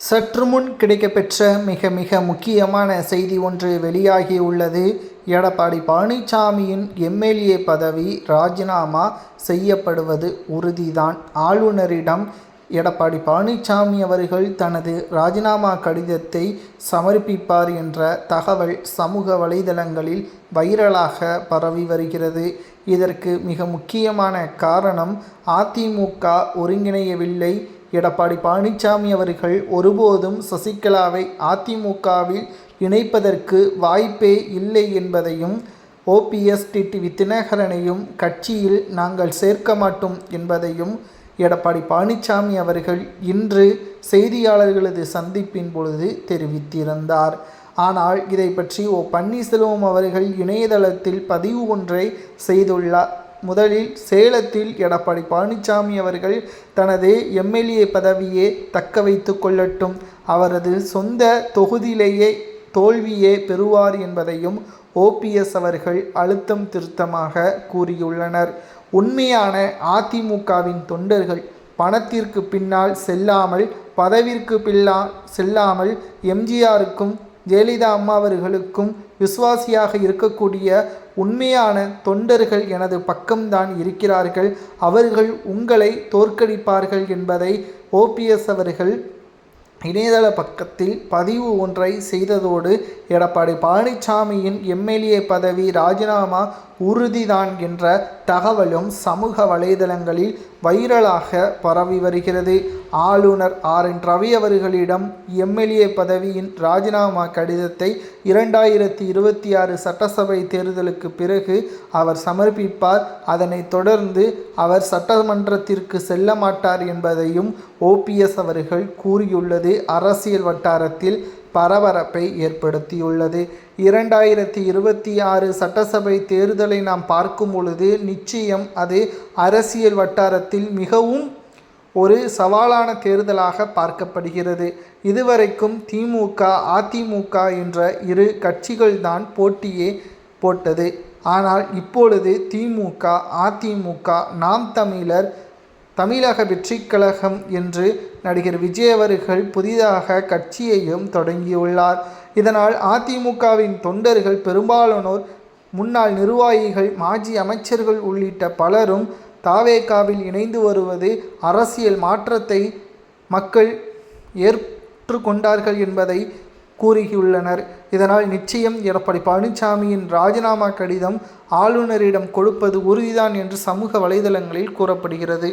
சற்று முன் கிடைக்கப்பெற்ற மிக மிக முக்கியமான செய்தி ஒன்று வெளியாகியுள்ளது எடப்பாடி பழனிசாமியின் எம்எல்ஏ பதவி ராஜினாமா செய்யப்படுவது உறுதிதான். ஆளுநரிடம் எடப்பாடி பழனிசாமி அவர்கள் தனது ராஜினாமா கடிதத்தை சமர்ப்பிப்பார் என்ற தகவல் சமூக வலைதளங்களில் வைரலாக பரவி வருகிறது. இதற்கு மிக முக்கியமான காரணம் அதிமுக ஒருங்கிணையவில்லை. எடப்பாடி பழனிசாமி அவர்கள் ஒருபோதும் சசிகலாவை அதிமுகவில் இணைப்பதற்கு வாய்ப்பே இல்லை என்பதையும் ஓபிஎஸ் டிடிவி தினகரனையும் கட்சியில் நாங்கள் சேர்க்க மாட்டோம் என்பதையும் எடப்பாடி பழனிசாமி அவர்கள் இன்று செய்தியாளர்களது சந்திப்பின் பொழுது தெரிவித்திருந்தார். ஆனால் இதை பற்றி ஓ. பன்னீர்செல்வம் அவர்கள் இணையதளத்தில் பதிவு ஒன்றை செய்துள்ளார். முதலில் சேலத்தில் எடப்பாடி பழனிசாமி அவர்கள் தனது எம்எல்ஏ பதவியை தக்க வைத்து கொள்ளட்டும். அவரது சொந்த தொகுதியிலேயே தோல்வியே பெறுவார் என்பதையும் ஓபிஎஸ் அவர்கள் அழுத்தம் திருத்தமாக கூறியுள்ளனர். உண்மையான அதிமுகவின் தொண்டர்கள் பணத்திற்கு பின்னால் செல்லாமல் பதவிற்கு பில்லா செல்லாமல் எம்ஜிஆருக்கும் ஜெயலலிதா அம்மா அவர்களுக்கும் விசுவாசியாக இருக்கக்கூடிய உண்மையான தொண்டர்கள் எனது பக்கம்தான் இருக்கிறார்கள். அவர்கள் உங்களை தோற்கடிப்பார்கள் என்பதை ஓபிஎஸ் அவர்கள் இணையதள பக்கத்தில் பதிவு ஒன்றை செய்ததோடு எடப்பாடி பழனிசாமியின் எம்எல்ஏ பதவி ராஜினாமா உறுதிதான் என்ற தகவலும் சமூக வலைதளங்களில் வைரலாக பரவி வருகிறது. ஆளுநர் ஆர். என். ரவி அவர்களிடம் எம்எல்ஏ பதவியின் ராஜினாமா கடிதத்தை இரண்டாயிரத்தி இருபத்தி ஆறு சட்டசபை தேர்தலுக்கு பிறகு அவர் சமர்ப்பிப்பார். அதனைத் தொடர்ந்து அவர் சட்டமன்றத்திற்கு செல்ல மாட்டார் என்பதையும் ஓபிஎஸ் அவர்கள் கூறியுள்ளது. அரசியல் வட்டாரத்தில் பரபரப்பை ஏற்படுத்தியுள்ளது. இரண்டாயிரத்தி இருபத்தி ஆறு சட்டசபை தேர்தலை நாம் பார்க்கும் பொழுது நிச்சயம் அது அரசியல் வட்டாரத்தில் மிகவும் ஒரு சவாலான தேர்தலாக பார்க்கப்படுகிறது. இதுவரைக்கும் திமுக அதிமுக என்ற இரு கட்சிகள்தான் போட்டியே போட்டது. ஆனால் இப்பொழுது திமுக அதிமுக நாம் தமிழர் தமிழக வெற்றிக்கழகம் என்று நடிகர் விஜய் அவர்கள் புதிதாக கட்சியையும் தொடங்கியுள்ளார். இதனால் அதிமுகவின் தொண்டர்கள் பெரும்பாலானோர் முன்னாள் நிர்வாகிகள் மாஜி அமைச்சர்கள் உள்ளிட்ட பலரும் தாவேகாவில் இணைந்து வருவது அரசியல் மாற்றத்தை மக்கள் ஏற்றுக்கொண்டார்கள் என்பதை கூறியுள்ளனர். இதனால் நிச்சயம் எடப்பாடி பழனிசாமியின் ராஜினாமா கடிதம் ஆளுநரிடம் கொடுப்பது உறுதிதான் என்று சமூக வலைதளங்களில் கூறப்படுகிறது.